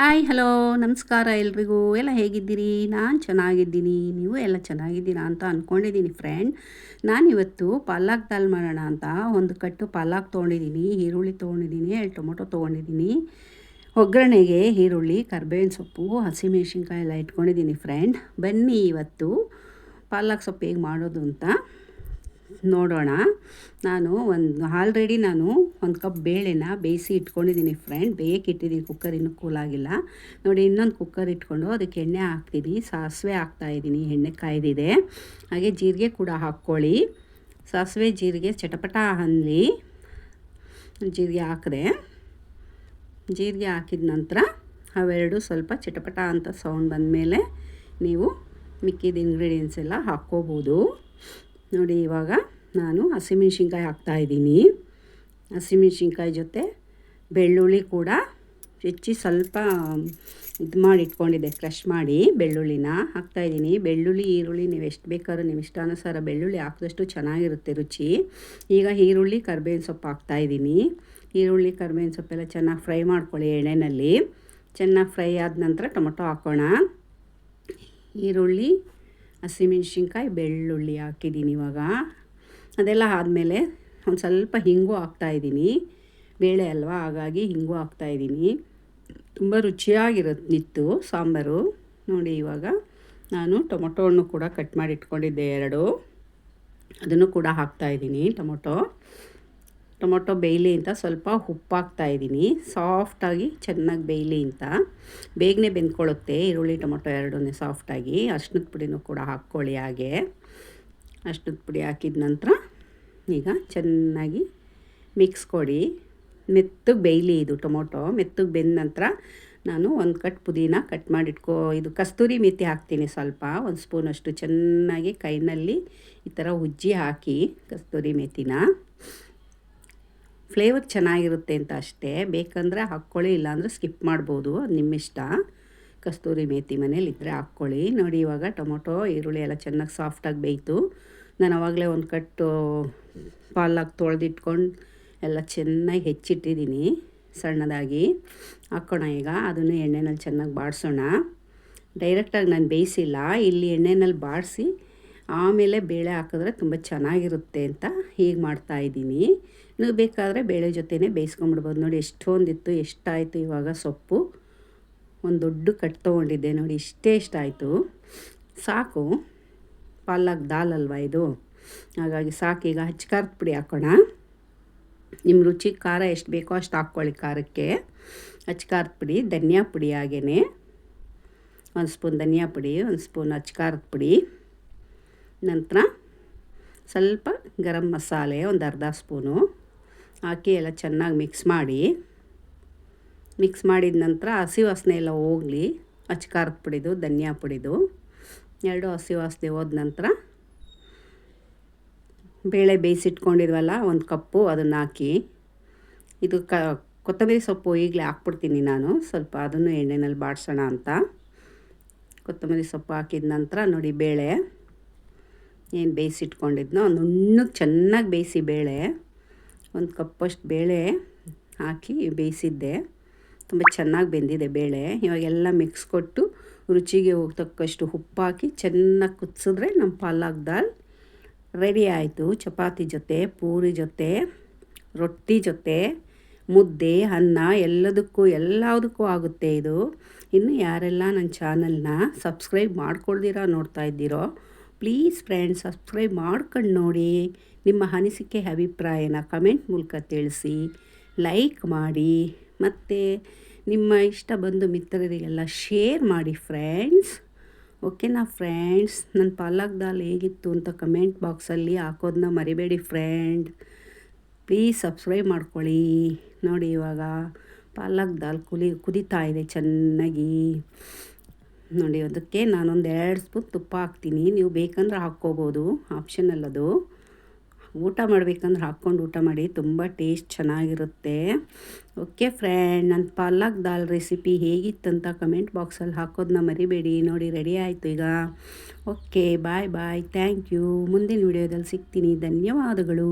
Hi hello ನಮಸ್ಕಾರ ಎಲ್ರಿಗೂ. ಎಲ್ಲ ಹೇಗಿದ್ದೀರಿ? ನಾನು ಚೆನ್ನಾಗಿದ್ದೀನಿ. ನೀವು ಎಲ್ಲ ಚೆನ್ನಾಗಿದ್ದೀರಾ ಅಂತ ಅಂದ್ಕೊಂಡಿದ್ದೀನಿ ಫ್ರೆಂಡ್ ನಾನಿವತ್ತು ಪಾಲಾಕ್ ದಾಲ್ ಮಾಡೋಣ ಅಂತ ಒಂದು ಕಟ್ಟು ಪಾಲಾಕ್ ತೊಗೊಂಡಿದ್ದೀನಿ. ಈರುಳ್ಳಿ ತೊಗೊಂಡಿದ್ದೀನಿ, ಎರಡು ಟೊಮೊಟೊ ತೊಗೊಂಡಿದ್ದೀನಿ. ಒಗ್ಗರಣೆಗೆ ಈರುಳ್ಳಿ, ಕರ್ಬೇವಿನ ಸೊಪ್ಪು ಹಸಿಮೆಣ್ಸಿನ್ಕಾಯಿ ಎಲ್ಲ ಇಟ್ಕೊಂಡಿದ್ದೀನಿ ಫ್ರೆಂಡ್ ಬನ್ನಿ ಇವತ್ತು ಪಾಲಾಕ್ ಸೊಪ್ಪು ಹೇಗೆ ಮಾಡೋದು ಅಂತ. ನೋಡೋಣ. ನಾನು ಒಂದು ಆಲ್ರೆಡಿ ನಾನು ಒಂದು ಕಪ್ ಬೇಳೆನ ಬೇಯಿಸಿ ಇಟ್ಕೊಂಡಿದ್ದೀನಿ ಫ್ರೆಂಡ್ ಬೇಯಕ್ಕೆ ಕುಕ್ಕರ್ ಇನ್ನೂ ಕೂಲಾಗಿಲ್ಲ ನೋಡಿ, ಇನ್ನೊಂದು ಕುಕ್ಕರ್ ಇಟ್ಕೊಂಡು ಅದಕ್ಕೆ ಎಣ್ಣೆ ಹಾಕ್ತೀನಿ. ಸಾಸಿವೆ ಹಾಕ್ತಾಯಿದ್ದೀನಿ ಎಣ್ಣೆ ಕಾಯ್ದಿದೆ. ಹಾಗೆ ಜೀರಿಗೆ ಕೂಡ ಹಾಕ್ಕೊಳ್ಳಿ. ಸಾಸಿವೆ, ಜೀರಿಗೆ ಚಟಪಟ ಅನ್ನಲಿ ಜೀರಿಗೆ ಹಾಕಿದೆ. ಜೀರಿಗೆ ಹಾಕಿದ ನಂತರ ಅವೆರಡು ಸ್ವಲ್ಪ ಚಟಪಟ ಅಂತ ಸೌಂಡ್ ಬಂದಮೇಲೆ ನೀವು ಮಿಕ್ಕಿದ ಇಂಗ್ರೀಡಿಯೆಂಟ್ಸ್ ಎಲ್ಲ ಹಾಕ್ಕೋಬೋದು. ನೋಡಿ, ಇವಾಗ ನಾನು ಹಸಿಮೆಣ್ಸಿನ್ಕಾಯಿ ಹಾಕ್ತಾಯಿದ್ದೀನಿ ಹಸಿಮೆಣ್ಸಿನ್ಕಾಯಿ ಜೊತೆ ಬೆಳ್ಳುಳ್ಳಿ ಕೂಡ ಹೆಚ್ಚಿ ಸ್ವಲ್ಪ ಇದು ಮಾಡಿ ಇಟ್ಕೊಂಡಿದ್ದೆ, ಕ್ರಷ್ ಮಾಡಿ ಬೆಳ್ಳುಳ್ಳಿನ ಹಾಕ್ತಾಯಿದ್ದೀನಿ ಬೆಳ್ಳುಳ್ಳಿ, ಈರುಳ್ಳಿ ನೀವು ಎಷ್ಟು ಬೇಕಾದ್ರೂ ನಿಮ್ಮ ಇಷ್ಟಾನುಸಾರ ಬೆಳ್ಳುಳ್ಳಿ ಹಾಕಿದಷ್ಟು ಚೆನ್ನಾಗಿರುತ್ತೆ ರುಚಿ. ಈಗ ಈರುಳ್ಳಿ, ಕರ್ಬೇವಿನ ಸೊಪ್ಪು ಹಾಕ್ತಾಯಿದ್ದೀನಿ ಈರುಳ್ಳಿ, ಕರ್ಬೇವಿನ ಸೊಪ್ಪೆಲ್ಲ ಚೆನ್ನಾಗಿ ಫ್ರೈ ಮಾಡ್ಕೊಳ್ಳಿ ಎಣ್ಣೆಯಲ್ಲಿ ಚೆನ್ನಾಗಿ ಫ್ರೈ ಆದ ನಂತರ ಟೊಮೊಟೊ ಹಾಕೋಣ. ಈರುಳ್ಳಿ ಹಸಿಮೆಣ್ಸಿನ್ಕಾಯಿ ಬೆಳ್ಳುಳ್ಳಿ ಹಾಕಿದ್ದೀನಿ ಇವಾಗ. ಅದೆಲ್ಲ ಆದಮೇಲೆ ಒಂದು ಸ್ವಲ್ಪ ಹಿಂಗು ಹಾಕ್ತಾಯಿದ್ದೀನಿ ಬೇಳೆ ಅಲ್ವಾ? ಹಾಗಾಗಿ ಹಿಂಗು ಹಾಕ್ತಾಯಿದ್ದೀನಿ ತುಂಬ ರುಚಿಯಾಗಿರುತ್ತಿತ್ತು ಸಾಂಬಾರು. ನೋಡಿ ಇವಾಗ ನಾನು ಟೊಮೊಟೊ ಹಣ್ಣು ಕೂಡ ಕಟ್ ಮಾಡಿ ಇಟ್ಕೊಂಡಿದ್ದೆ ಎರಡು. ಅದನ್ನು ಕೂಡ ಹಾಕ್ತಾಯಿದ್ದೀನಿ ಟೊಮೊಟೊ. ಟೊಮೊಟೊ ಬೇಯಲಿ ಅಂತ ಸ್ವಲ್ಪ ಉಪ್ಪಾಗ್ತಾ ಇದ್ದೀನಿ. ಸಾಫ್ಟಾಗಿ ಚೆನ್ನಾಗಿ ಬೇಯಲಿ ಅಂತ. ಬೇಗನೆ ಬೆಂದ್ಕೊಳ್ಳುತ್ತೆ. ಈರುಳ್ಳಿ, ಟೊಮೊಟೊ ಎರಡೂ ಸಾಫ್ಟಾಗಿ ಅರ್ಶಿನದ ಪುಡಿನೂ ಕೂಡ ಹಾಕ್ಕೊಳ್ಳಿ ಹಾಗೆ. ಅರ್ಶಿನದ ಪುಡಿ ಹಾಕಿದ ನಂತರ ಈಗ ಚೆನ್ನಾಗಿ ಮಿಕ್ಸ್ ಕೊಡಿ. ಮೆತ್ತಗೆ ಬೇಯಲಿ ಇದು ಟೊಮೊಟೊ. ಮೆತ್ತಗೆ ಬೆಂದ ನಂತರ ನಾನು ಒಂದು ಕಟ್ ಪುದೀನ ಕಟ್ ಮಾಡಿಟ್ಕೋ, ಇದು ಕಸ್ತೂರಿ ಮೆಥಿ ಹಾಕ್ತೀನಿ ಸ್ವಲ್ಪ. ಒಂದು ಸ್ಪೂನಷ್ಟು ಚೆನ್ನಾಗಿ ಕೈನಲ್ಲಿ ಈ ಥರ ಉಜ್ಜಿ ಹಾಕಿ ಕಸ್ತೂರಿ ಮೆಥಿನ ಫ್ಲೇವರ್ ಚೆನ್ನಾಗಿರುತ್ತೆ ಅಂತ ಅಷ್ಟೇ. ಬೇಕಂದರೆ ಹಾಕ್ಕೊಳ್ಳಿ, ಇಲ್ಲಾಂದರೆ ಸ್ಕಿಪ್ ಮಾಡ್ಬೋದು. ಅದು ನಿಮ್ಮಿಷ್ಟ ಕಸ್ತೂರಿ ಮೇತಿ ಮನೇಲಿ ಇದ್ದರೆ ಹಾಕ್ಕೊಳ್ಳಿ. ನೋಡಿ, ಇವಾಗ ಟೊಮೊಟೊ, ಈರುಳ್ಳಿ ಎಲ್ಲ ಚೆನ್ನಾಗಿ ಸಾಫ್ಟಾಗಿ ಬೇಯ್ತು. ನಾನು ಆವಾಗಲೇ ಒಂದು ಕಟ್ಟು ಪಾಲಾಗಿ ತೊಳೆದಿಟ್ಕೊಂಡು ಎಲ್ಲ ಚೆನ್ನಾಗಿ ಹೆಚ್ಚಿಟ್ಟಿದ್ದೀನಿ ಸಣ್ಣದಾಗಿ. ಹಾಕ್ಕೋಣ ಈಗ. ಅದನ್ನು ಎಣ್ಣೆನಲ್ಲಿ ಚೆನ್ನಾಗಿ ಬಾಡಿಸೋಣ. ಡೈರೆಕ್ಟಾಗಿ ನಾನು ಬೇಯಿಸಿಲ್ಲ. ಇಲ್ಲಿ ಎಣ್ಣೆನಲ್ಲಿ ಬಾಡಿಸಿ ಆಮೇಲೆ ಬೇಳೆ ಹಾಕಿದ್ರೆ ತುಂಬ ಚೆನ್ನಾಗಿರುತ್ತೆ ಅಂತ ಹೀಗೆ ಮಾಡ್ತಾಯಿದ್ದೀನಿ ನೀವು ಬೇಕಾದರೆ ಬೇಳೆ ಜೊತೆನೇ ಬೇಯಿಸ್ಕೊಂಬಿಡ್ಬೋದು ನೋಡಿ ಎಷ್ಟೊಂದಿತ್ತು, ಎಷ್ಟಾಯಿತು ಇವಾಗ ಸೊಪ್ಪು. ಒಂದು ದೊಡ್ಡ ಕಟ್ ತೊಗೊಂಡಿದ್ದೆ. ನೋಡಿ ಇಷ್ಟೇ ಇಷ್ಟಾಯಿತು ಸಾಕು. ಪಾಲಾಕ್ ದಾಲ್ ಅಲ್ವಾ ಇದು? ಹಾಗಾಗಿ ಸಾಕು. ಈಗ ಹಚ್ಕಾರದ ಪುಡಿ ಹಾಕೋಣ. ನಿಮ್ಮ ರುಚಿ, ಖಾರ ಎಷ್ಟು ಬೇಕೋ ಅಷ್ಟು ಹಾಕ್ಕೊಳ್ಳಿ ಖಾರಕ್ಕೆ. ಹಚ್ಕಾರದ ಪುಡಿ, ಧನಿಯಾ ಪುಡಿ ಹಾಗೇ ಒಂದು ಸ್ಪೂನ್ ಧನಿಯಾ ಪುಡಿ, ಒಂದು ಸ್ಪೂನ್ ಹಚ್ಕಾರದ ಪುಡಿ. ನಂತರ ಸ್ವಲ್ಪ ಗರಂ ಮಸಾಲೆ, ಒಂದು ಅರ್ಧ ಸ್ಪೂನು. ಹಾಕಿ ಎಲ್ಲ ಚೆನ್ನಾಗಿ ಮಿಕ್ಸ್ ಮಾಡಿ. ಮಿಕ್ಸ್ ಮಾಡಿದ ನಂತರ ಹಸಿ ವಾಸನೆ ಎಲ್ಲ ಹೋಗಲಿ. ಅಚ್ಕಾರದ ಪುಡಿದು, ಧನಿಯಾ ಪುಡಿದು. ಎರಡು ಹಸಿ ವಾಸನೆ ಹೋದ ನಂತರ ಬೇಳೆ ಬೇಯಿಸಿಟ್ಕೊಂಡಿದ್ವಲ್ಲ, ಒಂದು ಕಪ್ಪು ಅದನ್ನು ಹಾಕಿ. ಇದು ಕ, ಕೊತ್ತಂಬರಿ ಸೊಪ್ಪು ಈಗಲೇ ಹಾಕ್ಬಿಡ್ತೀನಿ ನಾನು. ಸ್ವಲ್ಪ ಅದನ್ನು ಎಣ್ಣೆನಲ್ಲಿ ಬಾಡಿಸೋಣ ಅಂತ. ಕೊತ್ತಂಬರಿ ಸೊಪ್ಪು ಹಾಕಿದ ನಂತರ ನೋಡಿ ಬೇಳೆ. ಏನು ಬೇಯಿಸಿಟ್ಕೊಂಡಿದ್ನೋ ನುಣ್ಣಗೆ ಚೆನ್ನಾಗಿ ಬೇಯಿಸಿ ಬೇಳೆ, ಒಂದು ಕಪ್ಪಷ್ಟು ಬೇಳೆ ಹಾಕಿ ಬೇಯಿಸಿದ್ದೆ. ತುಂಬ ಚೆನ್ನಾಗಿ ಬೆಂದಿದೆ ಬೇಳೆ. ಇವಾಗೆಲ್ಲ ಮಿಕ್ಸ್ ಕೊಟ್ಟು ರುಚಿಗೆ ತಕ್ಕಷ್ಟು ಉಪ್ಪು ಹಾಕಿ ಚೆನ್ನಾಗಿ ಕುದಿಸಿದ್ರೆ ನಮ್ಮ ಪಾಲಕ್ ದಾಲ್ ರೆಡಿ ಆಯಿತು. ಚಪಾತಿ ಜೊತೆ, ಪೂರಿ ಜೊತೆ, ರೊಟ್ಟಿ ಜೊತೆ, ಮುದ್ದೆ, ಅನ್ನ, ಎಲ್ಲದಕ್ಕೂ ಎಲ್ಲದಕ್ಕೂ ಆಗುತ್ತೆ ಇದು. ಇನ್ನು ಯಾರೆಲ್ಲ ನನ್ನ ಚಾನಲ್ನ ಸಬ್ಸ್ಕ್ರೈಬ್ ಮಾಡ್ಕೊಳ್ದಿರ, ನೋಡ್ತಾ ಇದ್ದೀರೋ ಪ್ಲೀಸ್ ಫ್ರೆಂಡ್ಸ್ ಸಬ್ಸ್ಕ್ರೈಬ್ ಮಾಡ್ಕೊಂಡು ನೋಡಿ ನಿಮ್ಮ ಅನಿಸಿಕೆ, ಅಭಿಪ್ರಾಯನ ಕಮೆಂಟ್ ಮೂಲಕ ತಿಳಿಸಿ. ಲೈಕ್ ಮಾಡಿ. ಮತ್ತು ನಿಮ್ಮ ಇಷ್ಟ ಬಂದು ಮಿತ್ರರಿಗೆಲ್ಲ ಶೇರ್ ಮಾಡಿ ಫ್ರೆಂಡ್ಸ್ ಓಕೆನಾ ಫ್ರೆಂಡ್ಸ್ ನನ್ನ ಪಾಲಕ್ ದಾಲ್ ಹೇಗಿತ್ತು ಅಂತ ಕಮೆಂಟ್ ಬಾಕ್ಸಲ್ಲಿ ಹಾಕೋದನ್ನ ಮರಿಬೇಡಿ ಫ್ರೆಂಡ್ ಪ್ಲೀಸ್ ಸಬ್ಸ್ಕ್ರೈಬ್ ಮಾಡ್ಕೊಳ್ಳಿ. ನೋಡಿ ಇವಾಗ ಪಾಲಕ್ ದಾಲ್ ಕುಲಿ, ಕುದೀತಾ ಇದೆ ಚೆನ್ನಾಗಿ. ನೋಡಿ, ಅದಕ್ಕೆ ನಾನೊಂದು ಎರಡು ಸ್ಪೂನ್ ತುಪ್ಪ ಹಾಕ್ತೀನಿ. ನೀವು ಬೇಕಂದ್ರೆ ಹಾಕ್ಕೋಬೋದು ಆಪ್ಷನಲ್ ಅದು ಊಟ ಮಾಡಬೇಕಂದ್ರೆ ಹಾಕ್ಕೊಂಡು ಊಟ ಮಾಡಿ, ತುಂಬ ಟೇಸ್ಟ್ ಚೆನ್ನಾಗಿರುತ್ತೆ. ಓಕೆ ಫ್ರೆಂಡ್ ನನ್ನ ಪಾಲಕ್ ದಾಲ್ ರೆಸಿಪಿ ಹೇಗಿತ್ತಂತ ಕಮೆಂಟ್ ಬಾಕ್ಸಲ್ಲಿ ಹಾಕೋದನ್ನ ಮರಿಬೇಡಿ. ನೋಡಿ ರೆಡಿ ಆಯಿತು ಈಗ. Okay bye bye thank you ಮುಂದಿನ ವಿಡಿಯೋದಲ್ಲಿ ಸಿಗ್ತೀನಿ. ಧನ್ಯವಾದಗಳು.